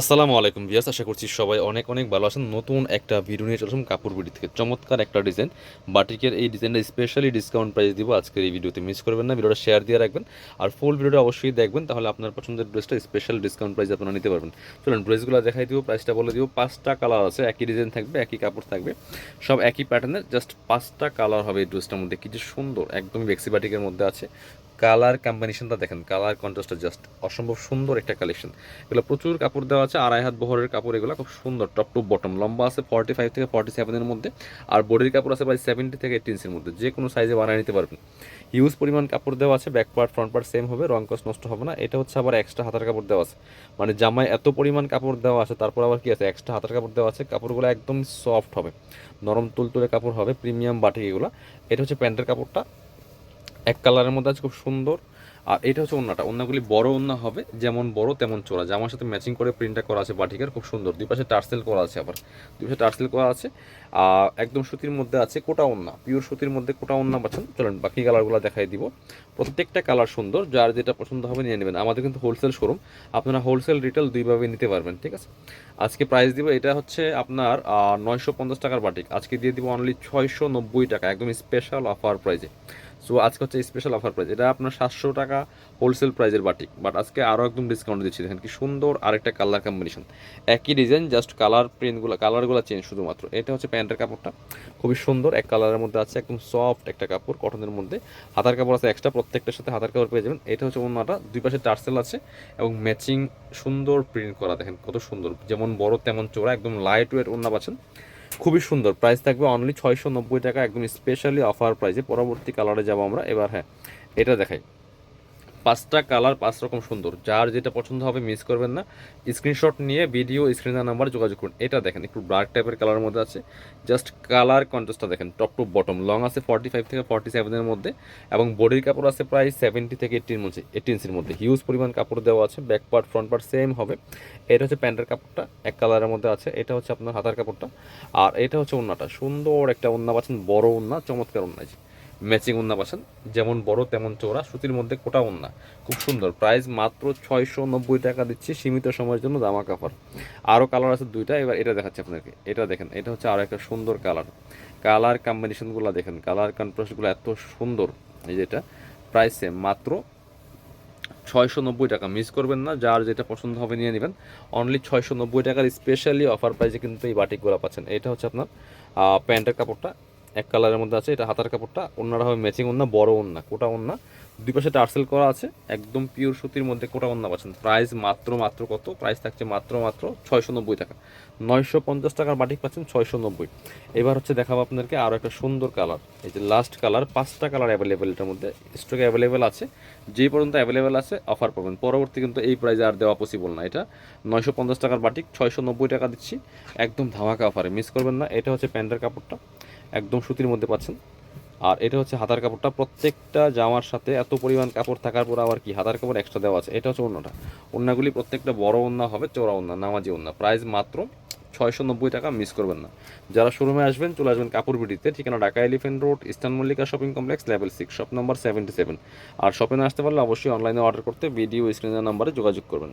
আসসালামু আলাইকুম বিয়াস আশা করছি সবাই অনেক অনেক ভালো আছেন। নতুন একটা ভিডিও নিয়ে চললাম কাপড় বিডি থেকে। চমৎকার একটা ডিজাইন বাটিকের এই ডিজাইনটা স্পেশালি ডিসকাউন্ট প্রাইস দিব। আজকের এই ভিডিওতে মিস করবেন না ভিডিওটা শেয়ার দিয়ে রাখবেন। আর ফুল ভিডিওটা অবশ্যই দেখবেন, তাহলে আপনার পছন্দের ড্রেসটা স্পেশাল ডিসকাউন্ট প্রাইস আপনারা নিতে পারবেন। চলুন ড্রেসগুলো দেখাই দিব প্রাইসটা বলে দিব। পাঁচটা কালার আছে, একই ডিজাইন থাকবে, একই কাপড় থাকবে। সব একই প্যাটার্নের জাস্ট পাঁচটা কালার হবে এই ড্রেসটার মধ্যে। কিছু সুন্দর, একদমই বেক্সি বাটিকের মধ্যে আছে। কালার কম্বিনেশনটা দেখেন, কালার কন্ট্রাস্টটা জাস্ট অসম্ভব সুন্দর একটা কালেকশন এগুলো প্রচুর কাপড় দেওয়া আছে, আড়াই হাত বহরের কাপড়, এগুলো খুব সুন্দর টপ টু বটম লম্বা আছে ফর্টি ফাইভ থেকে ফর্টি সেভেনের মধ্যে, আর বডির কাপড় আছে প্রায় সেভেন্টি থেকে এইট ইঞ্চের মধ্যে। যে কোনো সাইজে বানিয়ে নিতে পারবেন। হিউজ পরিমাণ কাপড় দেওয়া আছে back part front part same হবে, রং কস নষ্ট হবে না। এটা হচ্ছে আবার এক্সট্রা হাতার কাপড় দেওয়া আছে। মানে জামায় এত পরিমাণ কাপড় দেওয়া আছে, তারপর আবার কি আছে? এক্সট্রা হাতার কাপড় দেওয়া আছে, কাপড়গুলো একদম সফট হবে। নরম তুলতুলে কাপড় হবে প্রিমিয়াম বাটিক এগুলো। এটা হচ্ছে প্যান্টের কাপড়টা। এক কালারের মধ্যে আছে, খুব সুন্দর। আর এটা হচ্ছে ওন্নাটা। ওন্নাগুলি বড় ওন্না হবে, যেমন বড় তেমন চোরা জামার সাথে ম্যাচিং করে প্রিন্টটা করা আছে বাটিকের, খুব সুন্দর। দুই পাশে টার্সেল করা আছে আবার। দুই পাশে টার্সেল করা আছে। আর একদম সুতির মধ্যে আছে কোটা ওন্না। পিওর সুতির মধ্যে কোটা ওন্না পাচ্ছেন। চলেন বাকি কালারগুলো দেখাই দিব। প্রত্যেকটা কালার সুন্দর। যার যেটা পছন্দ হবে নিয়ে নেবেন। আমাদের কিন্তু হোলসেল শোরুম আপনারা হোলসেল রিটেল দুইভাবে নিতে পারবেন, ঠিক আছে? আজকে প্রাইস দিব, এটা হচ্ছে আপনার নয়শো পঞ্চাশ টাকার বাটিক। আজকে দিয়ে দিব অনলি ছয়শো নব্বই টাকা, একদম স্পেশাল অফার প্রাইজে সো আজকে হচ্ছে স্পেশাল অফার প্রাইস এটা আপনার সাতশো টাকা হোলসেল প্রাইজের বাটিক বাট আজকে আরও একদম ডিসকাউন্ট দিচ্ছি। দেখেন কি সুন্দর আরেকটা কালার কম্বিনেশন একই ডিজাইন জাস্ট কালার প্রিন্টগুলো কালারগুলো চেঞ্জ শুধুমাত্র। এটা হচ্ছে প্যান্টের কাপড়টা। খুবই সুন্দর, এক কালারের মধ্যে আছে, একদম সফট একটা কাপড় কটনের মধ্যে। হাতার কাপড় আছে এক্সট্রা প্রত্যেকটার সাথে হাতার কাপড় পেয়ে যাবেন। এটা হচ্ছে অন্যটা দুই পাশে টার্সেল আছে এবং ম্যাচিং সুন্দর প্রিন্ট করা। দেখেন কত সুন্দর, যেমন বড় তেমন চোরা একদম লাইট ওয়েট অন্য পাচ্ছেন। খুবই সুন্দর। প্রাইস থাকবে অনলি ছয়শো নব্বই টাকা, একদম স্পেশালি অফার প্রাইসে পরবর্তী কালারে যাব আমরা। এবার হ্যাঁ এটা দেখাই। পাঁচটা কালার, পাঁচ রকম সুন্দর। যার যেটা পছন্দ হবে মিস করবেন না। স্ক্রিনশট নিয়ে ভিডিও স্ক্রিনের নাম্বার যোগাযোগ করুন। এটা দেখেন, একটু ব্ল্যাক টাইপের কালারের মধ্যে আছে। জাস্ট কালার কন্ট্রাস্টটা দেখেন টপ টু বটম লং আছে ফর্টি ফাইভ থেকে ফর্টি সেভেনের মধ্যে এবং বডির কাপড় আছে প্রায় সেভেন্টি থেকে এইটির মধ্যে এইটি ইঞ্চির মধ্যে। হিউজ পরিমাণ কাপড় দেওয়া আছে back part front part same হবে। এটা হচ্ছে প্যান্টের কাপড়টা, এক কালারের মধ্যে আছে। এটা হচ্ছে আপনার হাতার কাপড়টা। আর এটা হচ্ছে ওন্নাটা সুন্দর একটা ওন্না পাচ্ছেন, বড় ওন্না চমৎকার ওন্না ম্যাচিং ওন্না পাচ্ছেন। যেমন বড়, তেমন চোরা সুতির মধ্যে কোটা ওন্না খুব সুন্দর। প্রাইস মাত্র ছয়শো নব্বই টাকা দিচ্ছি সীমিত সময়ের জন্য জামা কাপড়। আরও কালার আছে দুইটা, এবার এটা দেখাচ্ছি আপনাকে এটা দেখেন, এটা হচ্ছে আরও একটা সুন্দর কালার। কালার কম্বিনেশনগুলো দেখেন, কালার কন্ট্রাস্টগুলো এত সুন্দর। এই যেটা প্রাইস সেম মাত্র ছয়শো নব্বই টাকা। মিস করবেন না, যার যেটা পছন্দ হবে নিয়ে নেবেন। অনলি ছয়শো নব্বই টাকার স্পেশালি অফার প্রাইসে কিন্তু এই বাটিকগুলো পাচ্ছেন। এটা হচ্ছে আপনার প্যান্টের কাপড়টা। এক কালারের মধ্যে আছে, এটা হাতার কাপড়টা। অন্যরা হবে ম্যাচিং ওন্না, বড় ওন্না, কোটা ওন্না। দুই পাশে টার্সেল করা আছে, একদম পিওর সুতির মধ্যে কোটা ওন্না পাচ্ছেন। প্রাইস মাত্র মাত্র কত? প্রাইস থাকছে মাত্র মাত্র ছয়শো নব্বই টাকা। নয়শো পঞ্চাশ টাকার বাটিক পাচ্ছেন ছয়শো নব্বই এবার হচ্ছে দেখাবো আপনাদেরকে আরও একটা সুন্দর কালার এই যে লাস্ট কালার পাঁচটা কালার অ্যাভেলেবেল এটার মধ্যে। স্টকে অ্যাভেলেবেল আছে যেই পর্যন্ত অ্যাভেলেবেল আছে অফার পাবেন। পরবর্তী কিন্তু এই প্রাইসে আর দেওয়া পসিবল না এটা। নয়শো পঞ্চাশ টাকার বাটিক ছয়শো নব্বই টাকা দিচ্ছি। একদম ধামাকা অফারে মিস করবেন না, এটা হচ্ছে প্যান্টের কাপড়টা। একদম সুতির মধ্যে পাচ্ছেন। আর এটা হচ্ছে হাতার কাপড়টা। প্রত্যেকটা জামার সাথে এত পরিমাণ কাপড় থাকার পর আবার কি হাতার কাপড় এক্সট্রা দেওয়া আছে? এটা হচ্ছে অন্যটা অন্যগুলি প্রত্যেকটা বড় ওন্না হবে চোরা ওন্না নামাজি ওন্না প্রাইস মাত্র ছয়শো নব্বই টাকা মিস করবেন না। যারা শোরুমে আসবেন, চলে আসবেন কাপড় বিডিতে ঠিকানা Dhaka elephant road eastern Mallika shopping complex level six shop number seventy seven আর শপে আসতে পারলে অবশ্যই অনলাইনে অর্ডার করতে ভিডিও স্ক্রিনের নাম্বারে যোগাযোগ করবেন।